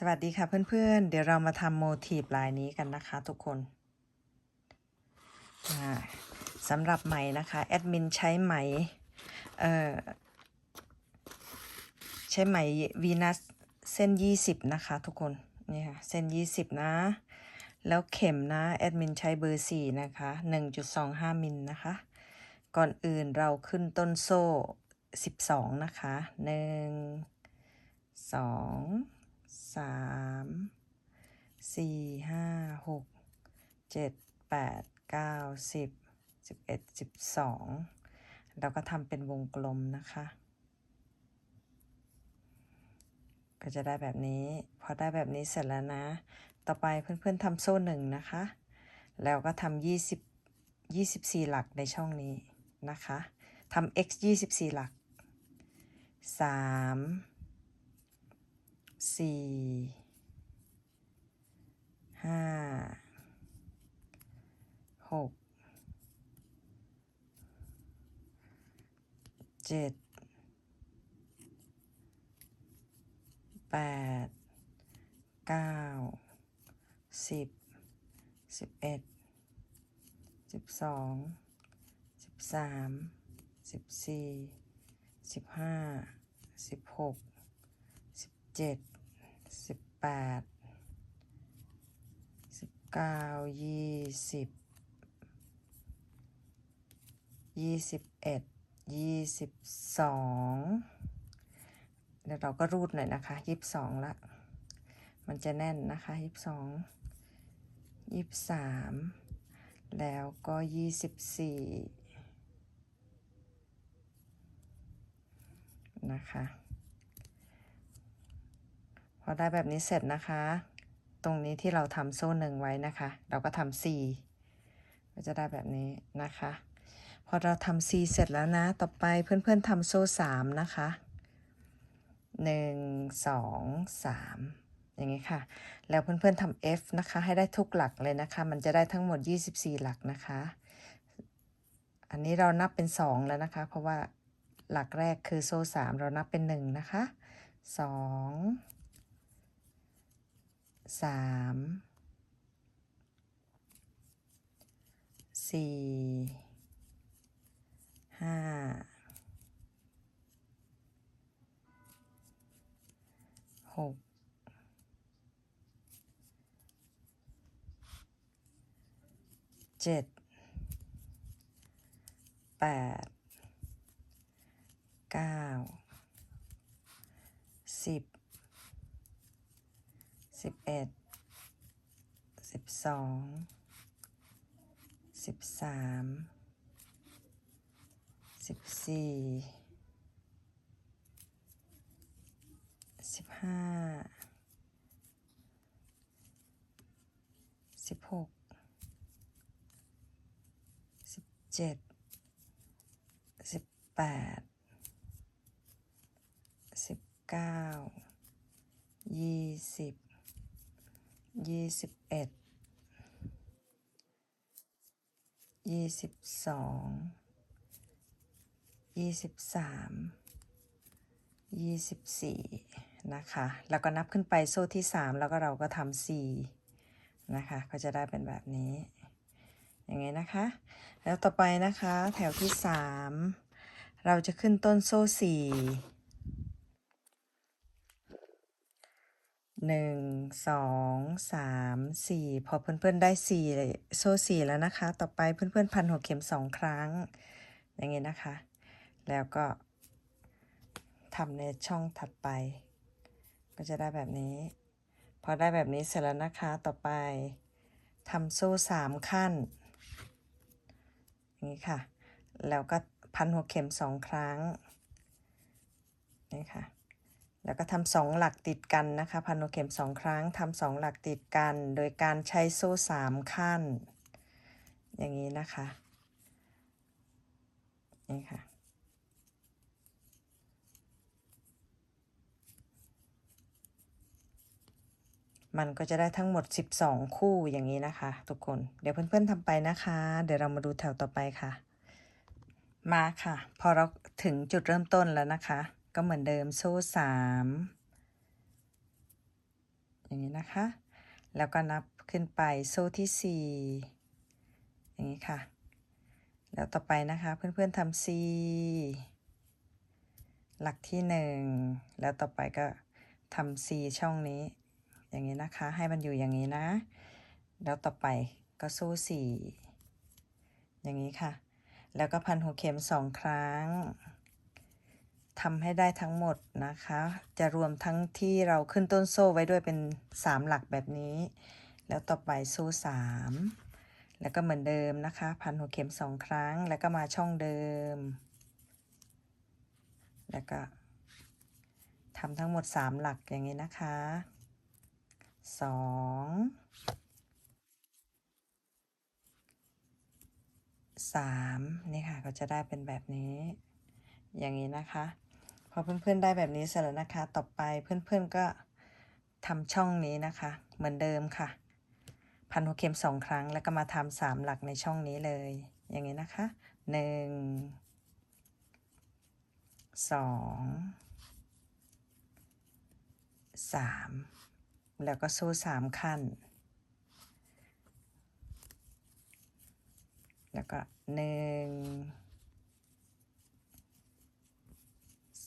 สวัสดีค่ะเพื่อนๆ เดี๋ยวเรามาทำโมทีฟลายนี้กันนะคะทุกคนสำหรับไหมนะคะแอดมินใช้ไหมใช้ไหมวีนัสเส้น 20 นะคะทุกคนนี่ค่ะเส้น 20 นะ แล้วเข็มนะแอดมินใช้เบอร์ 4 นะคะ 1.25 มิลนะคะ ก่อนอื่นเราขึ้นต้นโซ่ 12 นะคะ 1 2 สามสี่ห้าหกเจ็ดแปดเก้าสิบสิบเอ็ดสิบสองเราก็ทำเป็นวงกลมนะคะ ก็จะได้แบบนี้ พอได้แบบนี้เสร็จแล้วนะ ต่อไปเพื่อนๆทำโซ่หนึ่งนะคะ แล้วก็ทำยี่สิบยี่สิบสี่หลักในช่องนี้นะคะทำ x ยี่สิบสี่หลักสาม สี่ห้าหกเจ็ดแปดเก้าสิบสิบเอ็ดสิบสองสิบสามสิบสี่สิบห้าสิบหกสิบเจ็ด สิบแปดสิบเก้ายี่สิบยี่สิบเอ็ดยี่สิบสองเดี๋ยวเราก็รูดหน่อยนะคะยี่สิบสองละ มันจะแน่นนะคะยี่สิบสองยี่สิบสามแล้วก็ยี่สิบสี่นะคะ อได้แบบนี้เสร็จนะคะ ตรงนี้ที่เราทำโซ่หนึ่งไว้นะคะ เราก็ทำ C ก็จะได้แบบนี้นะคะ พอเราทำ C เสร็จแล้วนะ ต่อไปเพื่อนๆทำโซ่สามนะคะหนึ่งสองสามอย่างนี้ค่ะ แล้วเพื่อนๆทำ F นะคะ ให้ได้ทุกหลักเลยนะคะ มันจะได้ทั้งหมด 24 หลักนะคะ อันนี้เรานับเป็น 2 แล้วนะคะ เพราะว่าหลักแรกคือโซ่สามเรานับเป็น 1 นะคะสอง สามสี่ห้าหกเจ็ดแปดเก้าสิบ สิบเอ็ดสิบสองสิบสามสิบสี่สิบห้าสิบหกสิบเจ็ดสิบแปดสิบเก้ายี่สิบ ยี่สิบเอ็ดยี่สิบสองยี่สิบสามยี่สิบสี่นะคะ แล้วก็นับขึ้นไปโซ่ที่สามแล้วก็เราก็ทำสี่นะคะ ก็จะได้เป็นแบบนี้ อย่างนี้นะคะ แล้วต่อไปนะคะแถวที่สามเราจะขึ้นต้นโซ่สี่ หนึ่งสองสามสี่พอเพื่อนๆได้สี่โซ่สี่แล้วนะคะ ต่อไปเพื่อนๆพันหัวเข็มสองครั้ง อย่างนี้นะคะ แล้วก็ทำในช่องถัดไป ก็จะได้แบบนี้ พอได้แบบนี้เสร็จแล้วนะคะ ต่อไปทำโซ่สามขั้น อย่างนี้ค่ะ แล้วก็พันหัวเข็มสองครั้ง นี่ค่ะ แล้วก็ทำสองหลักติดกันนะคะพันหัวเข็มสองครั้งทำสองหลักติดกัน โดยการใช้โซ่สามขั้น อย่างนี้นะคะนี่ค่ะมันก็จะได้ทั้งหมด 12 คู่อย่างนี้นะคะ ทุกคน เดี๋ยวเพื่อนๆทำไปนะคะ เดี๋ยวเรามาดูแถวต่อไปค่ะ มาค่ะ พอเราถึงจุดเริ่มต้นแล้วนะคะ ก็เหมือนเดิมโซ่สามอย่างนี้นะคะ แล้วก็นับขึ้นไปโซ่ที่4อย่างนี้ค่ะ แล้วต่อไปนะคะเพื่อนๆทำ C หลักที่1แล้วต่อไปก็ทำ C ช่องนี้ อย่างนี้นะคะ ให้มันอยู่อย่างนี้นะ แล้วต่อไปก็โซ่4อย่างนี้ค่ะ แล้วก็พันหัวเข็มสองครั้ง ทำให้ได้ทั้งหมดนะคะ จะรวมทั้งที่เราขึ้นต้นโซ่ไว้ด้วยเป็น 3 หลักแบบนี้ แล้วต่อไปโซ่3แล้วก็เหมือนเดิมนะคะ พันหัวเข็มสองครั้ง แล้วก็มาช่องเดิม แล้วก็ทำทั้งหมด 3 หลักอย่างนี้นะคะ 2 3 นี่ค่ะก็จะได้เป็นแบบนี้อย่างนี้นะคะ อเพื่อนๆได้แบบนี้เสร็จแล้วนะคะ ต่อไปเพื่อนๆก็ทำช่องนี้นะคะ เหมือนเดิมค่ะ พันหัวเข็มสองครั้ง แล้วก็มาทำสามหลักในช่องนี้เลย อย่างนี้นะคะหนึ่งสองสามแล้วก็โซ่สามขั้น แล้วก็หนึ่ง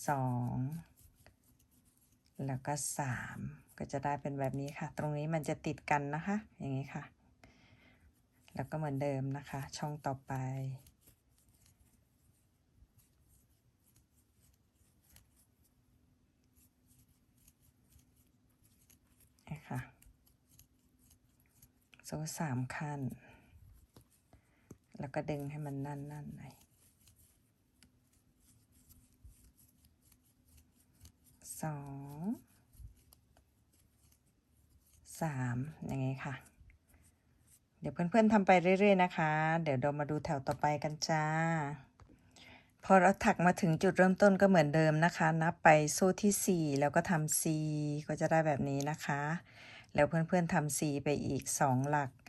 สองแล้วก็สามก็จะได้เป็นแบบนี้ค่ะ ตรงนี้มันจะติดกันนะคะ อย่างนี้ค่ะ แล้วก็เหมือนเดิมนะคะ ช่องต่อไปนี่ค่ะโซ่สามขั้น แล้วก็ดึงให้มันนั่นๆหน่อย สองสามอย่างงี้ค่ะ เดี๋ยวเพื่อนๆทำไปเรื่อย ๆ นะคะ เดี๋ยวเรามาดูแถวต่อไปกันจ้า พอเราถักมาถึงจุดเริ่มต้นก็เหมือนเดิมนะคะ นับไปโซ่ที่ 4 แล้วก็ทำ C ก็จะได้แบบนี้นะคะ แล้วเพื่อนๆทำ C ไปอีก 2 หลัก 1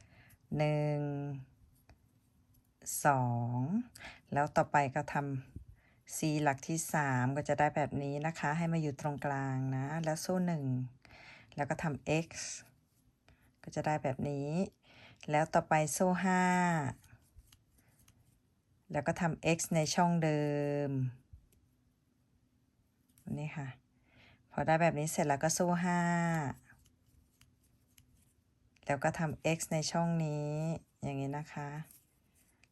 2 แล้วต่อไปก็ทำ C หลักที่ 3 ก็จะได้แบบนี้นะคะ ให้มาอยู่ตรงกลางนะ แล้วโซ่ 1 แล้วก็ทำ x ก็จะได้แบบนี้ แล้วต่อไปโซ่ 5 แล้วก็ทำ x ในช่องเดิม นี่ค่ะ พอได้แบบนี้เสร็จแล้วก็โซ่ 5 แล้วก็ทำ x ในช่องนี้ อย่างนี้นะคะ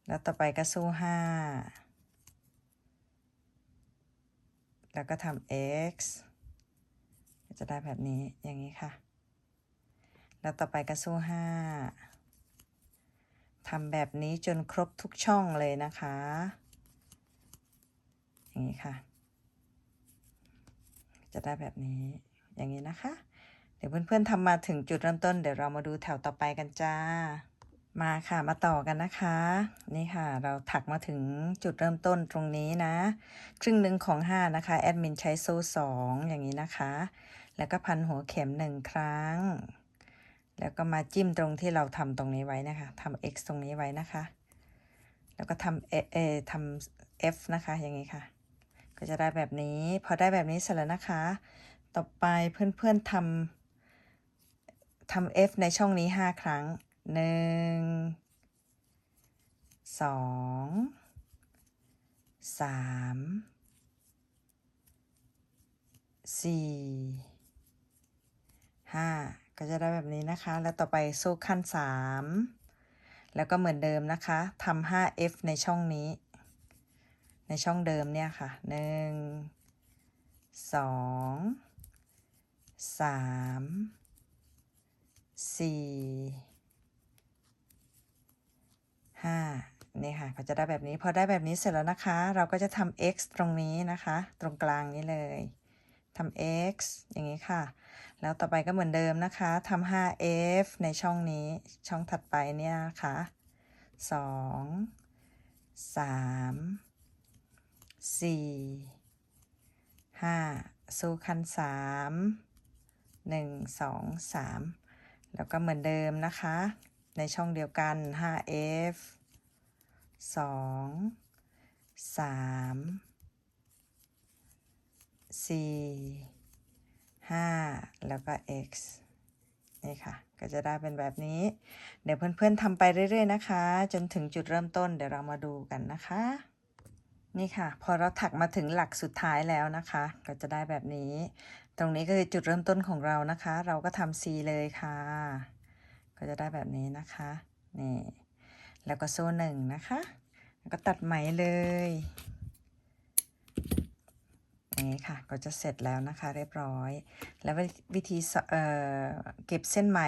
แล้วต่อไปก็โซ่ 5 แล้วก็ทำ x จะได้แบบนี้อย่างนี้ค่ะ แล้วต่อไปก็โซ่ห้าทำแบบนี้จนครบทุกช่องเลยนะคะ อย่างนี้ค่ะ จะได้แบบนี้อย่างนี้นะคะ เดี๋ยวเพื่อนๆทำมาถึงจุดเริ่มต้นเดี๋ยวเรามาดูแถวต่อไปกันจ้า มาค่ะมาต่อกันนะคะ นี่ค่ะ เราถักมาถึงจุดเริ่มต้นตรงนี้นะ ครึ่งหนึ่งของ 5 นะคะ แอดมินใช้โซ่2อย่างนี้นะคะ แล้วก็พันหัวเข็ม 1 ครั้ง แล้วก็มาจิ้มตรงที่เราทำตรงนี้ไว้นะคะทำ x ตรงนี้ไว้นะคะ แล้วก็ทำเอเอทำ f นะคะ อย่างนี้ค่ะ ก็จะได้แบบนี้ พอได้แบบนี้เสร็จแล้วนะคะ ต่อไปเพื่อนๆทำทำ f ในช่องนี้ 5 ครั้ง 1 2 3 4 5ก็จะได้แบบนี้นะคะ แล้วต่อไปโซ่ขั้น3แล้วก็เหมือนเดิมนะคะทำ 5f ในช่องนี้ ในช่องเดิมเนี่ยค่ะ1 2 3 4 5นี่ค่ะก็จะได้แบบนี้ พอได้แบบนี้เสร็จแล้วนะคะ เราก็จะทำ x ตรงนี้นะคะ ตรงกลางนี้เลยทำ x อย่างนี้ค่ะ แล้วต่อไปก็เหมือนเดิมนะคะทำ 5f ในช่องนี้ ช่องถัดไปเนี่ยนะคะ2 3 4 5สู้คัน3 1 2 3แล้วก็เหมือนเดิมนะคะ ในช่องเดียวกัน 5f 2 3 4 5 แล้วก็ x นี่ค่ะ ก็จะได้เป็นแบบนี้ เดี๋ยวเพื่อนๆทำไปเรื่อย ๆ นะคะ จนถึงจุดเริ่มต้นเดี๋ยวเรามาดูกันนะคะ นี่ค่ะ พอเราถักมาถึงหลักสุดท้ายแล้วนะคะ ก็จะได้แบบนี้ ตรงนี้ก็คือจุดเริ่มต้นของเรานะคะ เราก็ทำ C เลยค่ะ ก็จะได้แบบนี้นะคะนี่แล้วก็โซ่หนึ่งนะคะแล้วก็ตัดไหมเลยนี้ค่ะก็จะเสร็จแล้วนะคะเรียบร้อย แล้ววิธีเอ่อเก็บเส้นไหม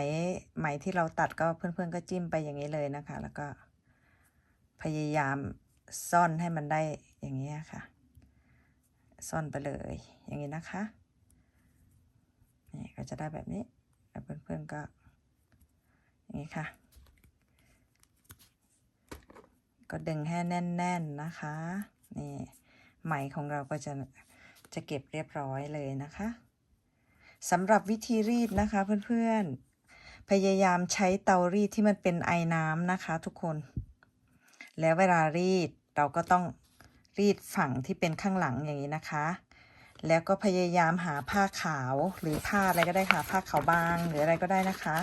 ไหมที่เราตัดก็เพื่อนๆก็จิ้มไปอย่างนี้เลยนะคะ แล้วก็พยายามซ่อนให้มันได้อย่างนี้ค่ะ ซ่อนไปเลยอย่างนี้นะคะนี่ก็จะได้แบบนี้แล้วเพื่อนๆก็ นี้ค่ะ ก็ดึงให้แน่น ๆ นะคะ นี่ไหมของเราก็จะจะเก็บเรียบร้อยเลยนะคะสำหรับวิธีรีดนะคะเพื่อนๆ พยายามใช้เตารีดที่มันเป็นไอน้ำนะคะทุกคน แล้วเวลารีดเราก็ต้องรีดฝั่งที่เป็นข้างหลังอย่างนี้นะคะ แล้วก็พยายามหาผ้าขาวหรือผ้าอะไรก็ได้ค่ะ ผ้าขาวบางหรืออะไรก็ได้นะคะ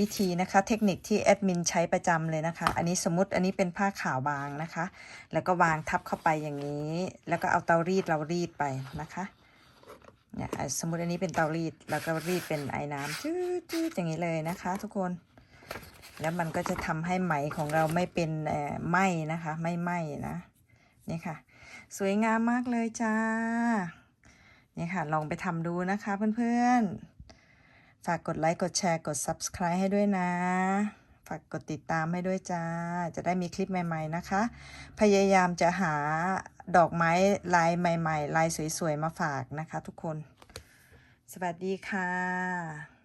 วิธีนะคะ เทคนิคที่แอดมินใช้ประจำเลยนะคะ อันนี้สมมติอันนี้เป็นผ้าขาวบางนะคะ แล้วก็วางทับเข้าไปอย่างนี้ แล้วก็เอาเตารีดเรารีดไปนะคะเนี่ยสมมติอันนี้เป็นเตารีดแล้วก็รีดเป็นไอ้น้ำจืดจืดอย่างนี้เลยนะคะ ทุกคน แล้วมันก็จะทำให้ไหมของเราไม่เป็นเออไหมนะคะ ไม่ไหมนะนี่ค่ะ สวยงามมากเลยจ้านี่ค่ะ ลองไปทำดูนะคะเพื่อนๆ ฝากกดไลค์กดแชร์กด Subscribe ให้ด้วยนะ ฝากกดติดตามให้ด้วยจ้า จะได้มีคลิปใหม่ ๆนะคะ พยายามจะหาดอกไม้ลายใหม่ ๆ ลายสวย ๆ มาฝากนะคะทุกคน สวัสดีค่ะ